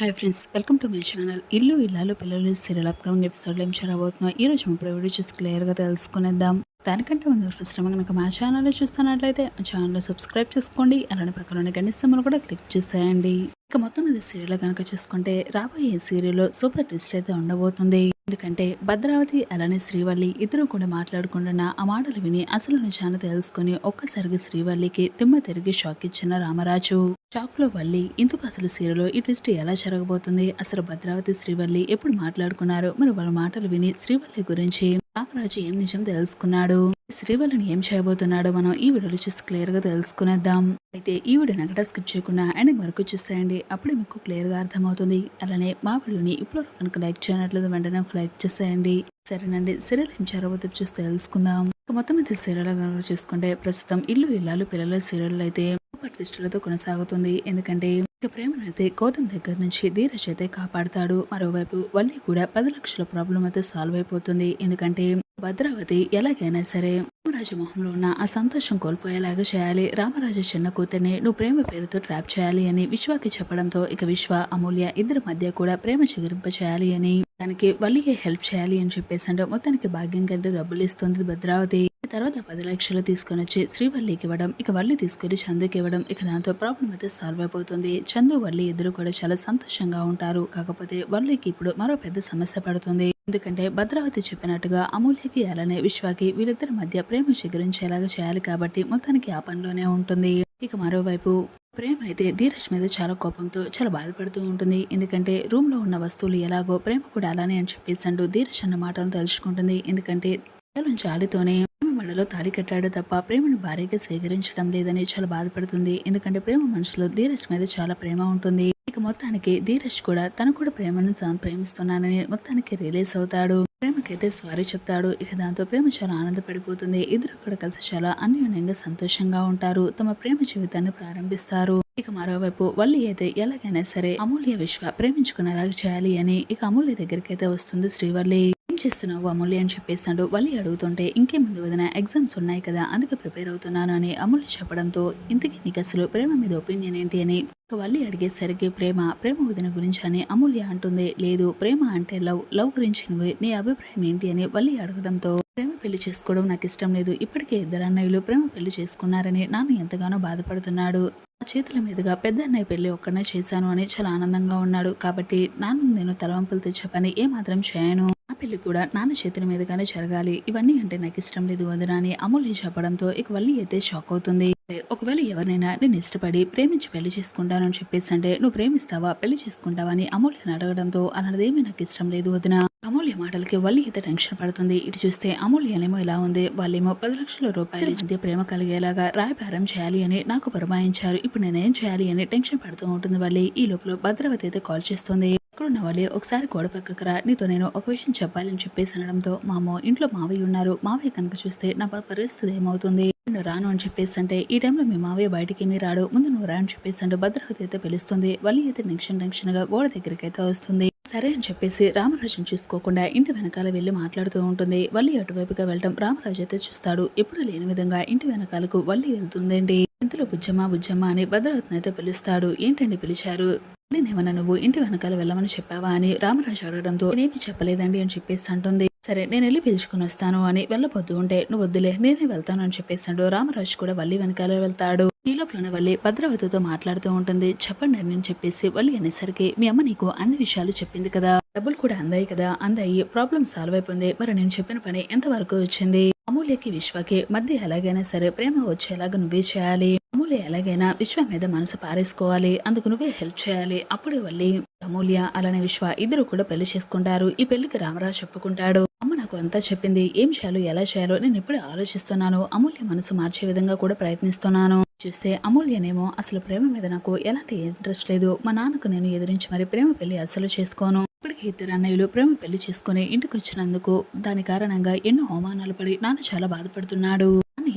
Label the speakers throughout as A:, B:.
A: Hi friends welcome to my channel ఇల్లు ఇల్లాలు పిల్లలు సీరియల్ అప్కమింగ్ ఎపిసోడ్లో ఏం చేరబోతున్నాం ఈ రోజు మన వీడియో చూసి క్లియర్గా తెలుసుకునేద్దాం. దానికంటే ముందు ఫస్ట్ టైం కనుక మా ఛానల్లో చూస్తున్నట్లయితే మా ఛానల్లో సబ్స్క్రైబ్ చేసుకోండి. అలానే పక్కన గంట సమ్మను కూడా క్లిక్ చేసేయండి. ఇక మొత్తం మీద సీరియల్ కనుక చూసుకుంటే రాబోయే సీరియల్లో సూపర్ ట్విస్ట్ అయితే ఉండబోతుంది. ఎందుకంటే భద్రావతి అలానే శ్రీవల్లి ఇద్దరు కూడా మాట్లాడుకుంటున్న ఆ మాటలు విని అసలు నిజాన్ని తెలుసుకుని ఒక్కసారిగా శ్రీవల్లికి తిమ్మ తిరిగి షాక్ ఇచ్చిన రామరాజు. షాక్లో వల్లి ఇందుకు అసలు సీరలో ఈ ట్విస్ట్ ఎలా జరగబోతుంది? అసలు భద్రావతి శ్రీవల్లి ఎప్పుడు మాట్లాడుకున్నారు? మరి వాళ్ళ మాటలు విని శ్రీవల్లి గురించి రామరాజు ఏం నిజం తెలుసుకున్నాడు? శ్రీవల్లిని ఏం చేయబోతున్నాడో మనం ఈ వీడియోలో చూసి క్లియర్గా తెలుసుకునేద్దాం. అయితే ఈ వీడియోని ఎక్కడ స్కిప్ చేయకుండా ఎండింగ్ వరకు చూసేయండి. అప్పుడే మీకు క్లియర్గా అర్థమవుతుంది. అలానే మా వీడియోని ఇప్పుడు కనుక లైక్ చేయనట్లేదు వెంటనే ఒక లైక్ చేసేయండి. సరేనండి. సీరియల్ ఏం జరగబోతుందో చూసి తెలుసుకుందాం. ఇక మొత్తం అయితే సీరియల్ కనుక చూసుకుంటే ప్రస్తుతం ఇల్లు ఇల్లాలు పిల్లల సీరియల్ అయితే సూపర్ ట్విస్టులతో కొనసాగుతుంది. ఎందుకంటే ఇక ప్రేమనైతే గౌతమ్ దగ్గర నుంచి ధీరజ్ అయితే కాపాడుతాడు. మరోవైపు వల్లి కూడా పది లక్షల ప్రాబ్లం అయితే సాల్వ్ అయిపోతుంది. ఎందుకంటే భద్రావతి ఎలాగైనా సరే రామరాజు మొహంలో ఉన్న ఆ సంతోషం కోల్పోయేలాగా చేయాలి. రామరాజు చిన్న కూతుర్ని నువ్వు ప్రేమ పేరుతో ట్రాప్ చేయాలి అని విశ్వాకి చెప్పడంతో ఇక విశ్వ అమూల్య ఇద్దరి మధ్య కూడా ప్రేమ చిగురింప చేయాలి అని దానికి వల్లియే హెల్ప్ చేయాలి అని చెప్పేసి అంటే మొత్తానికి భాగ్యం కంటే డబ్బులు ఇస్తుంది భద్రావతి. తర్వాత పది లక్షలు తీసుకొని వచ్చి శ్రీవల్లికి ఇవ్వడం ఇక వల్లి తీసుకొని చందుకి ఇవ్వడం ఇక దాంతో ప్రాబ్లం అయితే సాల్వ్ అయిపోతుంది. చందు వల్లి ఇద్దరు కూడా చాలా సంతోషంగా ఉంటారు. కాకపోతే వల్లికి ఇప్పుడు మరో పెద్ద సమస్య పడుతుంది. ఎందుకంటే భద్రావతి చెప్పినట్టుగా అమూల్యకి అలానే విశ్వాకి వీళ్ళిద్దరి మధ్య ప్రేమ చిగురించేలాగా చేయాలి కాబట్టి మొత్తానికి ఆ పనిలోనే ఉంటుంది. ఇక మరోవైపు ప్రేమ అయితే ధీరజ్ మీద చాలా కోపంతో చాలా బాధపడుతూ ఉంటుంది. ఎందుకంటే రూమ్లో ఉన్న వస్తువులు ఎలాగో ప్రేమ కూడా అలానే అని చెప్పేసి అంటూ ధీరజ్ అన్న మాటలు తలుచుకుంటుంది. ఎందుకంటే కేవలం జాలితోనే మెడలో తాలి కట్టాడు తప్ప ప్రేమను భారీగా స్వీకరించడం లేదని చాలా బాధపడుతుంది. ఎందుకంటే ప్రేమ మనసులో ధీరజ్ మీద చాలా ప్రేమ ఉంటుంది. ఇక మొత్తానికి ధీరజ్ కూడా తను కూడా ప్రేమను ప్రేమిస్తున్నానని మొత్తానికి రిలీజ్ అవుతాడు. ప్రేమకైతే సారీ చెప్తాడు. ఇక దాంతో ప్రేమ చాలా ఆనందపడిపోతుంది. ఇద్దరు కూడా కలిసి చాలా అన్యోన్యంగా సంతోషంగా ఉంటారు. తమ ప్రేమ జీవితాన్ని ప్రారంభిస్తారు. ఇక మరోవైపు వల్లి అయితే ఎలాగైనా సరే అమూల్య విశ్వ ప్రేమించుకునేలాగా చేయాలి అని ఇక అమూల్య దగ్గరికి అయితే వస్తుంది శ్రీవల్లి. చేస్తున్నావు అమూల్య అని చెప్పేశాడు. వల్లి అడుగుతుంటే ఇంకే ముందు వదిన ఎగ్జామ్స్ ఉన్నాయి కదా అందుకే ప్రిపేర్ అవుతున్నాను అని అమూల్య చెప్పడంతో ఇంతకీ నీకు అసలు ప్రేమ మీద ఒపీనియన్ ఏంటి అని వల్లి అడిగేసరికి ప్రేమ ప్రేమ వదిన గురించి అని అమూల్య అంటుంది. లేదు ప్రేమ అంటే లవ్ లవ్ గురించి నువ్వు నీ అభిప్రాయం ఏంటి అని వల్లి అడగడంతో ప్రేమ పెళ్ళి చేసుకోవడం నాకు ఇష్టం లేదు. ఇప్పటికే ఇద్దరు అన్నయ్యలు ప్రేమ పెళ్ళి చేసుకున్నారని నాన్న ఎంతగానో బాధపడుతున్నాడు. చేతుల మీదుగా పెద్ద అన్నయ్య పెళ్ళి ఒక్కడనే చేశాను అని చాలా ఆనందంగా ఉన్నాడు. కాబట్టి నాన్న నేను తలవంపులు తెచ్చే పని ఏమాత్రం చేయను. ఆ పెళ్ళి కూడా నాన్న చేతుల మీదుగానే జరగాలి. ఇవన్నీ అంటే నాకు ఇష్టం లేదు వదిన అని అమూల్య చెప్పడంతో ఇక వల్లి అయితే షాక్ అవుతుంది. ఒకవేళ ఎవరినైనా నేను ఇష్టపడి ప్రేమించి పెళ్ళి చేసుకుంటానని చెప్పేసి అంటే నువ్వు ప్రేమిస్తావా? పెళ్ళి చేసుకుంటావా? అని అమూల్యని అడగడంతో అలాంటిదేమీ నాకు ఇష్టం లేదు వదిన. అమూల్య మాటలకి వల్లి అయితే టెన్షన్ పడుతుంది. ఇటు చూస్తే అమూల్యనేమో ఇలా ఉంది. వాళ్ళేమో పది లక్షల రూపాయల మధ్య ప్రేమ కలిగేలాగా రాయభారం చేయాలి అని నాకు పురమాయించారు ఇప్పుడు నేనేం చేయాలి అని టెన్షన్ పడుతూ ఉంటుంది వల్లి. ఈ లోపల భద్రవతి అయితే కాల్ చేస్తుంది. ఎక్కడున్న వాళ్ళే ఒకసారి గోడ పక్కకు రా. నీతో నేను ఒక విషయం చెప్పాలని చెప్పేసి అనడంతో మామో ఇంట్లో మావయ్య ఉన్నారు. మావయ్య కనుక చూస్తే నా పరిస్థితి ఏమవుతుంది? నేను రాను అని చెప్పేసి అంటే ఈ టైంలో మీ మావయ్య బయటికి ఏమీ రాడు. ముందు నువ్వు రా అని చెప్పేసి అంటే భద్రవతి అయితే పిలుస్తుంది. వల్లి అయితే టెన్షన్ టెన్షన్గా గోడ దగ్గరికి అయితే వస్తుంది. సరే అని చెప్పేసి రామరాజుని చూసుకోకుండా ఇంటి వెనకాల వెళ్ళి మాట్లాడుతూ ఉంటుంది. వల్లి అటువైపుగా వెళ్ళటం రామరాజు అయితే చూస్తాడు. ఎప్పుడు లేని విధంగా ఇంటి వెనకాలకు వల్లి వెళ్తుందండి. ఇంతలో బుజ్జమ్మ బుజ్జమ్మ అని భద్రరత్న అయితే పిలుస్తాడు. ఏంటండి? పిలిచారు. నేనేమన్నా నువ్వు ఇంటి వెనకాల వెళ్ళమని చెప్పావా? అని రామరాజు అడగడంతో నేనేమి చెప్పలేదండి అని చెప్పేసి అంటుంది. సరే నేను వెళ్ళి పిలుచుకుని వస్తాను అని వెళ్ళబోతూ ఉంటే నువ్వు వద్దులే నేనే వెళ్తాను అని చెప్పేసాడు రామరాజు కూడా వల్లి వెనకాల వెళ్తాడు. ఈ లోపలన వల్లి భద్రావతితో మాట్లాడుతూ ఉంటుంది. చెప్పండి అని నేను చెప్పేసి వల్లి అనేసరికి మీ అమ్మ నీకు అన్ని విషయాలు చెప్పింది కదా డబ్బులు కూడా అందాయి కదా అందాయి ప్రాబ్లం సాల్వ్ అయిపోయింది. మరి నేను చెప్పిన పని ఎంతవరకు వచ్చింది? అమూల్యకి విశ్వకి మధ్య ఎలాగైనా సరే ప్రేమ వచ్చేలాగా నువ్వే చేయాలి. అమూల్య ఎలాగైనా విశ్వ మీద మనసు పారేసుకోవాలి. అందుకు నువ్వే హెల్ప్ చేయాలి. అప్పుడే వల్లి అమూల్య అలానే విశ్వ ఇద్దరు కూడా పెళ్ళి చేసుకుంటారు. ఈ పెళ్ళికి రామరాజు చెప్పుకుంటాడు అమ్మ నాకు అంతా చెప్పింది. ఏం చేయాలో ఎలా చేయాలో నేను ఎప్పుడు ఆలోచిస్తున్నాను. అమూల్య మనసు మార్చే విధంగా కూడా ప్రయత్నిస్తున్నాను. చూస్తే అమూల్యనేమో అసలు ప్రేమ మీద నాకు ఎలాంటి ఇంట్రెస్ట్ లేదు. మా నాన్నకు నేను ఎదిరించి మరి ప్రేమ పెళ్ళి అసలు చేసుకోను. ఇప్పటికి ఇద్దరు అన్నయ్యలు ప్రేమ పెళ్ళి చేసుకుని ఇంటికి వచ్చినందుకు దాని కారణంగా ఎన్నో అవమానాలు పడి నాన్న చాలా బాధపడుతున్నాడు.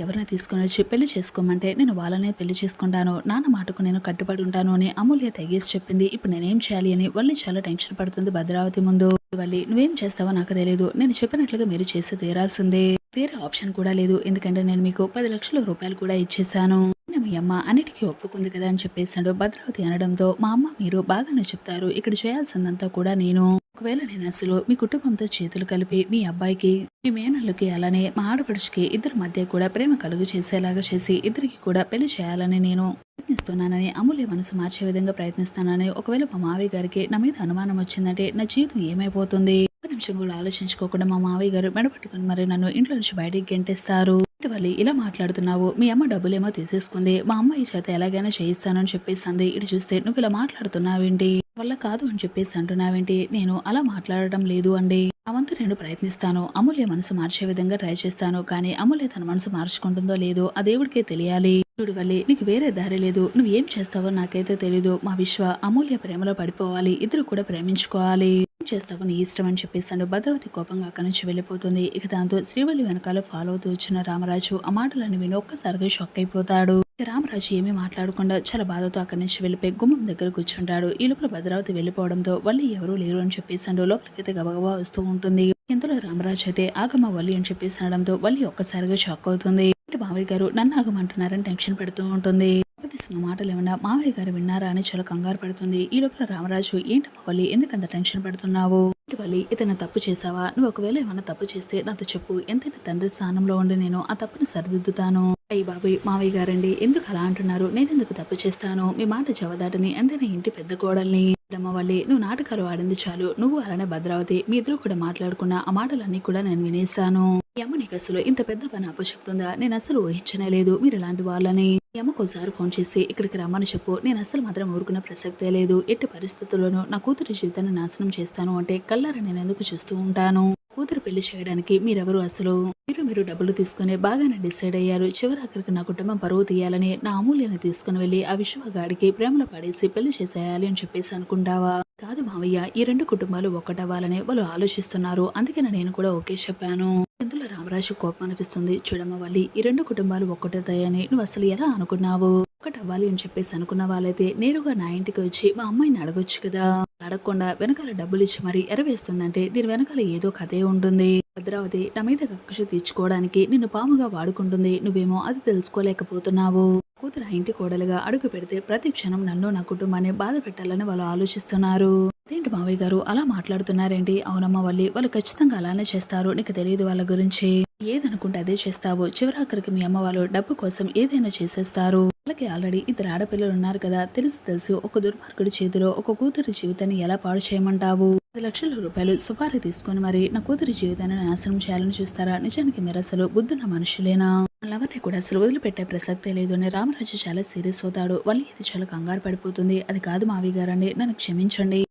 A: ఎవరిని తీసుకొని వచ్చి పెళ్ళి చేసుకోమంటే నేను వాళ్ళనే పెళ్ళి చేసుకుంటాను నాన్న మాటకు నేను కట్టుబడి ఉంటాను అని అమూల్య తెగేసి చెప్పింది. ఇప్పుడు నేనేం చేయాలి అని వల్లి చాలా టెన్షన్ పడుతుంది భద్రావతి ముందు. వల్లి నువ్వేం చేస్తావో నాకు తెలియదు నేను చెప్పినట్లుగా మీరు చేసి తీరాల్సిందే. వేరే ఆప్షన్ కూడా లేదు. ఎందుకంటే నేను మీకు పది లక్షల రూపాయలు కూడా ఇచ్చేసాను మీ మీ అమ్మ అన్నిటికీ ఒప్పుకుంది కదా అని చెప్పేశాడు భద్రావతి అనడంతో మా అమ్మ మీరు బాగానే చెప్తారు. ఇక్కడ చేయాల్సిందంతా కూడా నేను. ఒకవేళ నేను అసలు మీ కుటుంబంతో చేతులు కలిపి మీ అబ్బాయికి మీ మేనల్లుకి అలానే మా ఆడపడుచుకి ఇద్దరి మధ్య కూడా ప్రేమ కలుగు చేసేలాగా చేసి ఇద్దరికి కూడా పెళ్ళి చేయాలని నేను ప్రయత్నిస్తున్నానని అమూల్య మనసు మార్చే విధంగా ప్రయత్నిస్తానని ఒకవేళ మా మావయ్య గారికి నా మీద అనుమానం వచ్చిందంటే నా జీవితం ఏమైపోతుంది? ఒక నిమిషం కూడా ఆలోచించుకోకుండా మా మావయ్య గారు మెడపట్టుకుని మరి నన్ను ఇంట్లో నుంచి బయటికి గెంటేస్తారు. ఇటీవలి ఇలా మాట్లాడుతున్నావు మీ అమ్మ డబ్బులేమో తీసేసుకుంది మా అమ్మాయి చేత ఎలాగైనా చేయిస్తానని చెప్పేసింది ఇటు చూస్తే నువ్వు ఇలా మాట్లాడుతున్నావేంటి? వల్ల కాదు అని చెప్పేసి అంటున్నావేంటి? నేను అలా మాట్లాడటం లేదు అండి. అవంతు నేను ప్రయత్నిస్తాను. అమూల్య మనసు మార్చే విధంగా ట్రై చేస్తాను. కానీ అమూల్య తన మనసు మార్చుకుంటుందో లేదో ఆ దేవుడికే తెలియాలి. చూడవల్లి నీకు వేరే దారి లేదు. నువ్వు ఏం చేస్తావో నాకైతే తెలీదు. మా విశ్వ అమూల్య ప్రేమలో పడిపోవాలి. ఇద్దరు కూడా ప్రేమించుకోవాలి. ఏం చేస్తావు నీ ఇష్టం అని చెప్పేసాడు భద్రవతి కోపంగా అక్కడి నుంచి వెళ్ళిపోతుంది. ఇక దాంతో శ్రీవల్లి వెనకాల ఫాలో అవుతూ వచ్చిన రామరాజు ఆ మాటలను విని ఒక్కసారిగా షాక్ అయిపోతాడు. రామరాజు ఏమీ మాట్లాడకుండా చాలా బాధతో అక్కడి నుంచి వెళ్ళిపోయి గుమ్మం దగ్గర కూర్చుంటాడు. ఈ లోపల భద్రావతి వెళ్ళిపోవడంతో వల్లి ఎవరూ లేరు అని చెప్పేసాడు లోపలికైతే గబగబా వస్తూ ఉంటుంది. ఇంతలో రామరాజు అయితే ఆగమ వల్లి అని చెప్పేసి అనడంతో వల్లి ఒక్కసారిగా షాక్ అవుతుంది. మావయ్య గారు? నన్ను ఆగమంటున్నారని టెన్షన్ పెడుతూ ఉంటుంది. ఉపదేశం మాటలు ఏమన్నా మావయ్య గారు విన్నారా అని చాలా కంగారు పడుతుంది. ఈ లోపల రామరాజు ఏంటమ్మా వల్లి? ఎందుకంత టెన్షన్ పడుతున్నావు? వల్లి? ఇతను తప్పు చేసావా? నువ్వు ఒకవేళ ఏమన్నా తప్పు చేస్తే నాతో చెప్పు. ఎంతైనా తండ్రి స్థానంలో ఉండి నేను ఆ తప్పుని సరిదిద్దుతాను. అయ్యి బాబాయ్ మావయ్య గారండి. ఎందుకు అలా అంటున్నారు? నేను ఎందుకు తప్పు చేస్తాను? మీ మాట జవదాటని ఎంతైనా ఇంటి పెద్ద కోడల్ని? అమ్మ వల్లి నువ్వు నాటకాలు ఆడింది చాలు. నువ్వు అలానే భద్రావతి మీ ఇద్దరు కూడా మాట్లాడుకున్న ఆ మాటలన్నీ కూడా నేను వినేశాను. ఈ అమ్మ నీకు అసలు ఇంత పెద్ద పని అప్పచెప్తుందా నేను అసలు ఊహించనే లేదు మీరు ఇలాంటి వాళ్ళని. ఈ అమ్మకు ఒకసారి ఫోన్ చేసి ఇక్కడికి రమ్మని చెప్పు. నేను అసలు మాత్రం ఊరుకున్న ప్రసక్తే లేదు. ఎట్టి పరిస్థితుల్లోనూ నా కూతురి జీవితాన్ని నాశనం చేస్తాను అంటే కళ్ళారా నేను ఎందుకు చూస్తూ ఉంటాను? కూతురు పెళ్ళి చేయడానికి మీరెవరు అసలు? మీరు మీరు డబ్బులు తీసుకుని బాగానే డిసైడ్ అయ్యారు. చివరి నా కుటుంబం పరువు తీయాలని నా అమూల్యని తీసుకుని వెళ్ళి ఆ విశ్వగాడికి ప్రేమలో పడేసి పెళ్ళి చేసేయాలి అని చెప్పేసి అనుకుంటావా? కాదు మావయ్య ఈ రెండు కుటుంబాలు ఒక్కటవ్వాలని వాళ్ళు ఆలోచిస్తున్నారు. అందుకని నేను కూడా ఓకే చెప్పాను. ఇందులో రామరాజు కోపం అనిపిస్తుంది. చూడమ్మ వల్లి ఈ రెండు కుటుంబాలు ఒక్కటవుతాయని నువ్వు అసలు ఎలా అనుకున్నావు? ఒక్కటవ్వాలి అని చెప్పేసి అనుకున్న వాళ్ళైతే నేరుగా నా ఇంటికి వచ్చి మా అమ్మాయిని అడగొచ్చు కదా. అడగకుండా వెనకాల డబ్బులు ఇచ్చి మరి ఎరవేస్తుందంటే దీని వెనకాల ఏదో కథే ఉంటుంది. భద్రావతి నా మీద కక్ష తీర్చుకోవడానికి నిన్ను పాముగా వాడుకుంటుంది. నువ్వేమో అది తెలుసుకోలేకపోతున్నావు. కూతురు ఆ ఇంటి కోడలుగా అడుగు పెడితే ప్రతి క్షణం నన్ను నా కుటుంబాన్ని బాధ పెట్టాలని వాళ్ళు ఆలోచిస్తున్నారు. అదేంటి మావయ్య గారు? అలా మాట్లాడుతున్నారేంటి? అవునమ్మ వల్లి వాళ్ళు ఖచ్చితంగా అలానే చేస్తారు. నీకు తెలియదు వాళ్ళ గురించి. ఏదనుకుంటే అదే చేస్తావు. చివరాఖరికి మీ అమ్మ వాళ్ళు డబ్బు కోసం ఏదైనా చేసేస్తారు. వాళ్ళకి ఆల్రెడీ ఇద్దరు ఆడపిల్లలు ఉన్నారు కదా. తెలిసి తెలిసి ఒక దుర్మార్గుడి చేతిలో ఒక కూతురి జీవితాన్ని ఎలా పాడు చేయమంటావు? పది లక్షల రూపాయలు సుపారీ తీసుకొని మరి నా కూతురి జీవితాన్ని నాశనం చేయాలని చూస్తారా? నిజానికి మీరు అసలు బుద్ధున్న మనుషులేనా? వాళ్ళెవరిని కూడా అసలు వదిలిపెట్టే ప్రసక్తే లేదు. అని రామరాజు చాలా సీరియస్ అవుతాడు. వాళ్ళు ఇది చాలా కంగారు పడిపోతుంది. అది కాదు మావి గారండి. నన్ను క్షమించండి.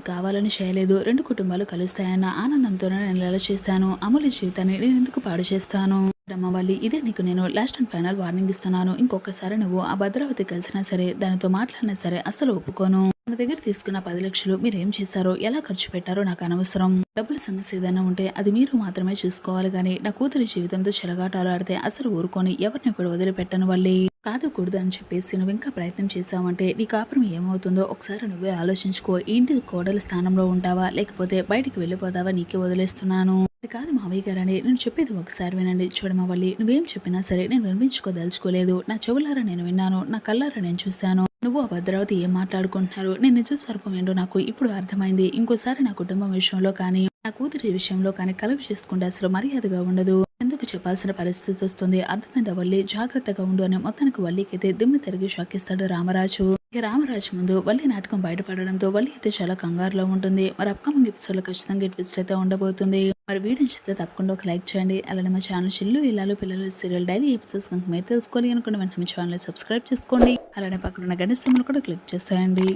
A: నేనేమి కావాలని చేయలేదు. రెండు కుటుంబాలు కలుస్తాయన్న ఆనందంతోనే నేను ఎలా చేస్తాను అమలు జీవితాన్ని నేను ఎందుకు పాడు చేస్తాను? రమ్మవల్లి ఇదే నీకు నేను లాస్ట్ అండ్ ఫైనల్ వార్నింగ్ ఇస్తున్నాను. ఇంకొకసారి నువ్వు ఆ భద్రావతి కలిసినా సరే దానితో మాట్లాడినా సరే అసలు ఒప్పుకోను. నా దగ్గర తీసుకున్న పది లక్షలు మీరు ఏం చేశారో ఎలా ఖర్చు పెట్టారో నాకు అనవసరం. డబ్బుల సమస్య ఏదైనా ఉంటే అది మీరు మాత్రమే చూసుకోవాలి కానీ నా కూతురి జీవితంతో చెలగాటాలు ఆడితే అసలు ఊరుకొని ఎవరిని కూడా వదిలిపెట్టను వల్లి. కాదు కూడదు అని చెప్పేసి నువ్వు ఇంకా ప్రయత్నం చేసావంటే నీ కాపురం ఏమవుతుందో ఒకసారి నువ్వే ఆలోచించుకో. ఇంటి కోడల స్థానంలో ఉంటావా లేకపోతే బయటికి వెళ్ళిపోతావా నీకే వదిలేస్తున్నాను? అది కాదు మావయ్య గారని నేను చెప్పేది ఒకసారి వినండి. చూడమవల్లి నువ్వేం చెప్పినా సరే నేను వినిపించుకోదలుచుకోలేదు నా చెవులారా నేను విన్నాను నా కళ్ళారా నేను చూశాను. నువ్వు ఆ భద్రావతి ఏం మాట్లాడుకుంటున్నారు నేను నిజ స్వరూపం ఏంటో నాకు ఇప్పుడు అర్థమైంది. ఇంకోసారి నా కుటుంబం విషయంలో కానీ నా కూతురి విషయంలో కానీ కలుపు చేసుకుంటే అసలు మర్యాదగా ఉండదు. ఎందుకు చెప్పాల్సిన పరిస్థితి వస్తుంది? అర్థమైందా వల్లి? జాగ్రత్తగా ఉండు అని మొత్తానికి వల్లికైతే దిమ్మ తిరిగి షాకిస్తాడు రామరాజు. ఇక రామరాజు ముందు వల్లి నాటకం బయటపడడంతో వల్లి అయితే చాలా కంగారులో ఉంటుంది. మరి అప్కమింగ్ ఎపిసోడ్లో ఖచ్చితంగా ట్విస్ట్ అయితే ఉండబోతుంది. మరి వీడియో నచ్చితే తప్పకుండా ఒక లైక్ చేయండి. అలానే మా ఛానల్ చిల్లు ఇల్లాలు పిల్లలు సీరియల్ డైలీ ఎపిసోడ్స్ కనుక మీరు తెలుసుకోవాలి అనుకుంటే వెంటనే మా ఛానల్ సబ్స్క్రైబ్ చేసుకోండి. అలానే పక్కన ఉన్న గంట కూడా క్లిక్ చేసేయండి.